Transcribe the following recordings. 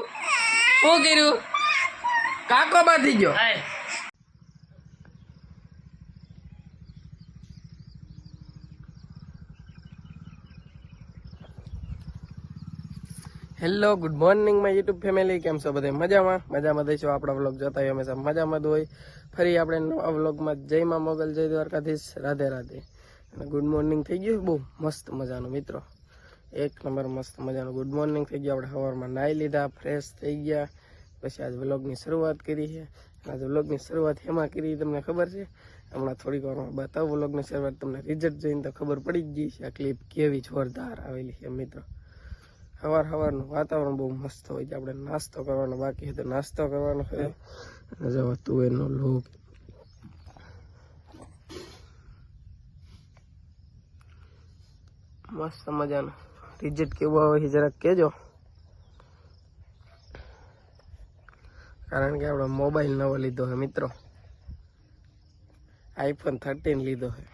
શું કર્યું? કાકો બાંધી ગયો. Hello good morning my YouTube family કેમ છો બધા? મજામાં? મજામાં દઈશું આપણા વ્લોગ જોતા હોય હંમેશા મજામાં જ હોય. ફરી આપણે નવા વ્લોગમાં જય માં મોગલ જય દ્વારકાધીશ. રાધે રાધે. અને ગુડ મોર્નિંગ થઈ ગયું. બહુ મસ્ત મજાનું મિત્રો. એક નંબર મસ્ત મજાનું ગુડ મોર્નિંગ થઈ ગયું. આપણે સવારમાં નાહી લીધા ફ્રેશ થઈ ગયા. પછી આજ વ્લોગની શરૂઆત કરી છે. આજે વ્લોગની શરૂઆત એમાં કરી તમને ખબર છે? હમણાં થોડીક વારમાં બતાવું વ્લોગની શરૂઆત. તમને રિઝલ્ટ જોઈને તો ખબર પડી જ ગઈ છે, આ ક્લિપ કેવી જોરદાર આવેલી છે મિત્રો. સવાર સવારનું વાતાવરણ બહુ મસ્ત હોય છે. આપણે નાસ્તો કરવાનો બાકી તો નાસ્તો કરવાનો છે. જો તુવેરનો લોક મસ્ત મજાનો. રિઝલ્ટ કેવું આવે છે જરાક કહેજો કારણ કે આપણે મોબાઈલ નવો લીધો છે મિત્રો આઈફોન થર્ટીન લીધો છે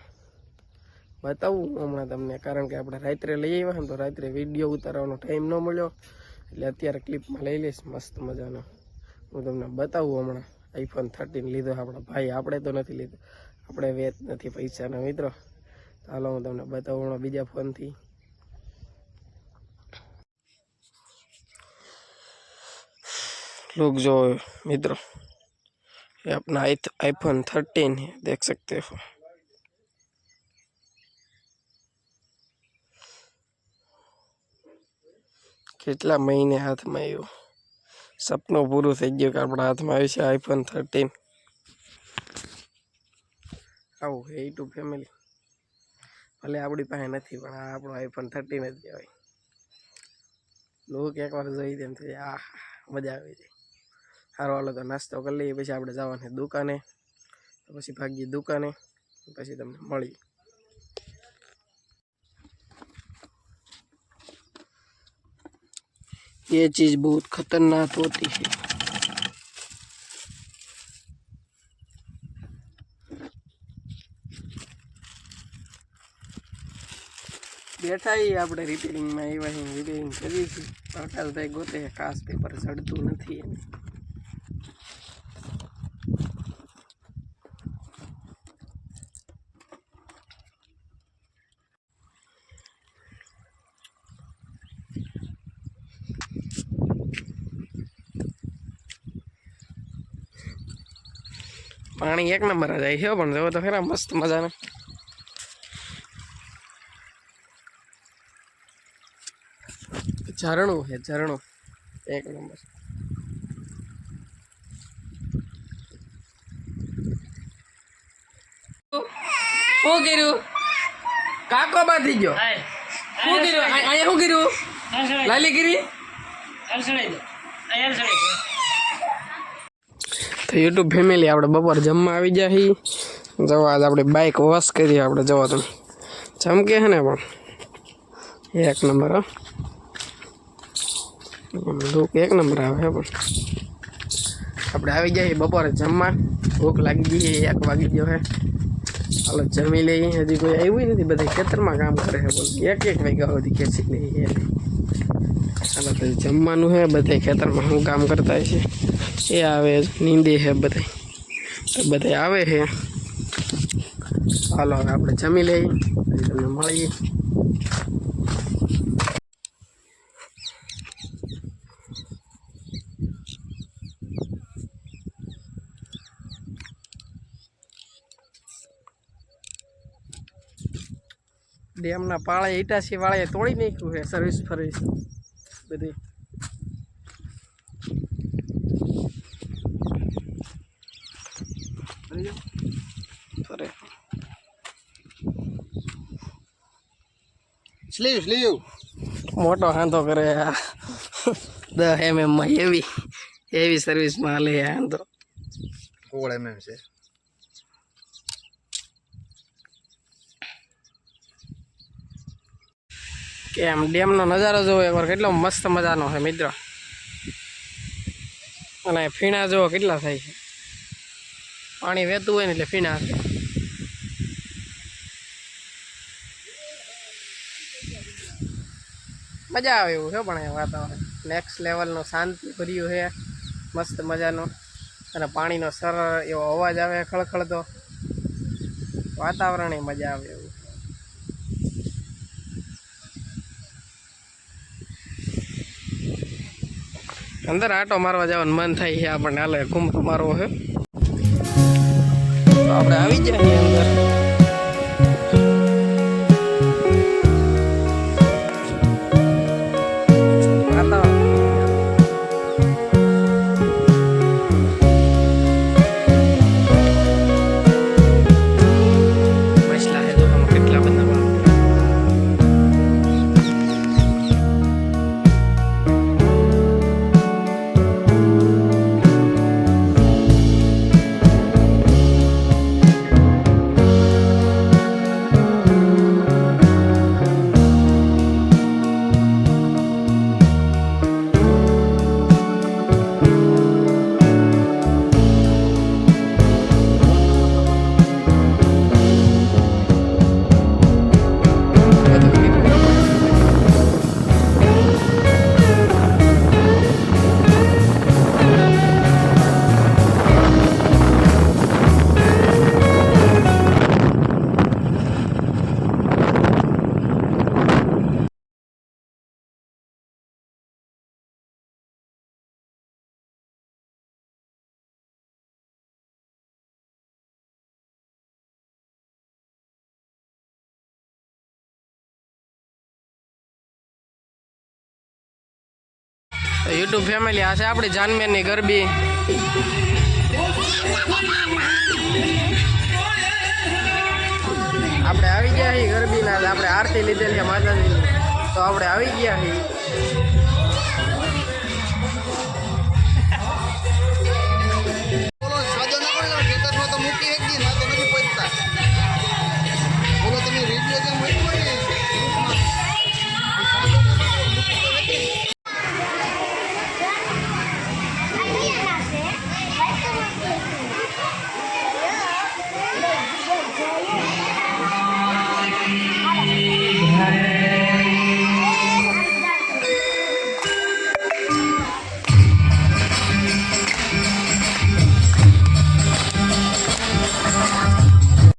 બતાવું હમણાં તમને કારણ કે આપણે રાત્રે લઈ આવ્યા ને તો રાત્રે વીડિયો ઉતારવાનો ટાઈમ ન મળ્યો, એટલે અત્યારે ક્લિપમાં લઈ લઈશ, મસ્ત મજાનો। હું તમને બતાવું હમણાં આઈફોન થર્ટીન લીધો આપણા ભાઈ, આપણે તો નથી લીધો, આપણે વેચ નથી પૈસાના, મિત્રો। ચાલો હું તમને બતાવું હમણાં બીજા ફોનથી लोग जो मित्रों ये अपना आईफोन थर्टीन है देख सकते हो કેટલા મહિને હાથમાં આવ્યું સપનું પૂરું થઈ ગયું કે આપણા હાથમાં આવ્યું છે આઈફોન થર્ટીન આવું હે ટુ ફેમિલી ભલે આપણી પાસે નથી પણ આ આપણો આઈફોન થર્ટીન જ કહેવાય લોક એકવાર જોઈ તેમ થઈ આ મજા આવી જાય સારો હાલો તો નાસ્તો કરી લઈએ પછી આપણે જવાનું દુકાને તો પછી ભાગીએ દુકાને પછી તમને મળી ये चीज़ बहुत खतरनाक होती है બેઠા છીએ આપણે રિપેરિંગમાં આવ્યા છીએ રિપેરિંગ કરીએ છીએ પ્રકાશભાઈ ગોતે છે ખાસ પેપર ચડતું નથી એને પાણી એક નંબર જ આવી છે પણ જવો તો ખરા મસ્ત મજાને. ઝરણું છે ઝરણું. એક નંબર. શું કર્યું? કાકો બાંધી ગયો શું કર્યું? અહીંયા શું કર્યું? લાલી કરી? તો યુટ્યુબ ફેમિલી આપણે બપોર જમવા આવી છીએ જવા આજ આપણે બાઇક વોશ કરીએ આપણે જવા તમે ચમકે છે ને પણ? એક નંબર હો. લુક એક નંબર આવે પણ. આપણે આવી છીએ બપોરે જમવા. ભૂખ લાગી ગઈ એક વાગી ગયો હે. ચાલો જમી લઈએ. હજી કોઈ આવ્યું નથી, બધા ખેતરમાં કામ કરે છે પણ એક એક વાગ્યા સુધી ખેંચી લઈએ તો જમવાનું છે બધા ખેતરમાં શું કામ કરતા છે એ આવે નીંદે છે બધા તો બધા આવે છે હાલો, હવે આપણે જમી લઈએ. તમને મળીએ. ડેમના પાળે ઈટાસી વાળે તોડી નાખ્યું છે સર્વિસ ફર્વિસ. બધી ફરે સ્લીવ સ્લીવ મોટો હાંધો કરે દસ એમએમમાં એવી એવી સર્વિસમાં હાલે હાંધો. સોળ એમએમ છે. કે આમ ડેમનો નજારો જોવો એકવાર કેટલો મસ્ત મજાનો છે મિત્રો. અને ફીણા જોવો કેટલા થાય છે. પાણી વહેતું હોય ને એટલે ફીણા થાય. મજા આવે એવું છે પણ એ વાતાવરણ નેક્સ્ટ લેવલનો શાંતિ ભર્યું છે. મસ્ત મજાનો. અને પાણીનો સરળ એવો અવાજ આવે ખળખળતો. વાતાવરણ મજા આવે એવું. અંદર આટો મારવા જવાનું મન થાય છે આપણને. હાલે કુંભ મારવો છે. આપણે આવી જાય અંદર. યુટ્યુબ ફેમિલી આ છે આપણી જાનમેનની ગરબી. આપણે આવી ગયા છીએ ગરબીના, આપણે આરતી લીધેલી માતાજી તો આપણે આવી ગયા છીએ.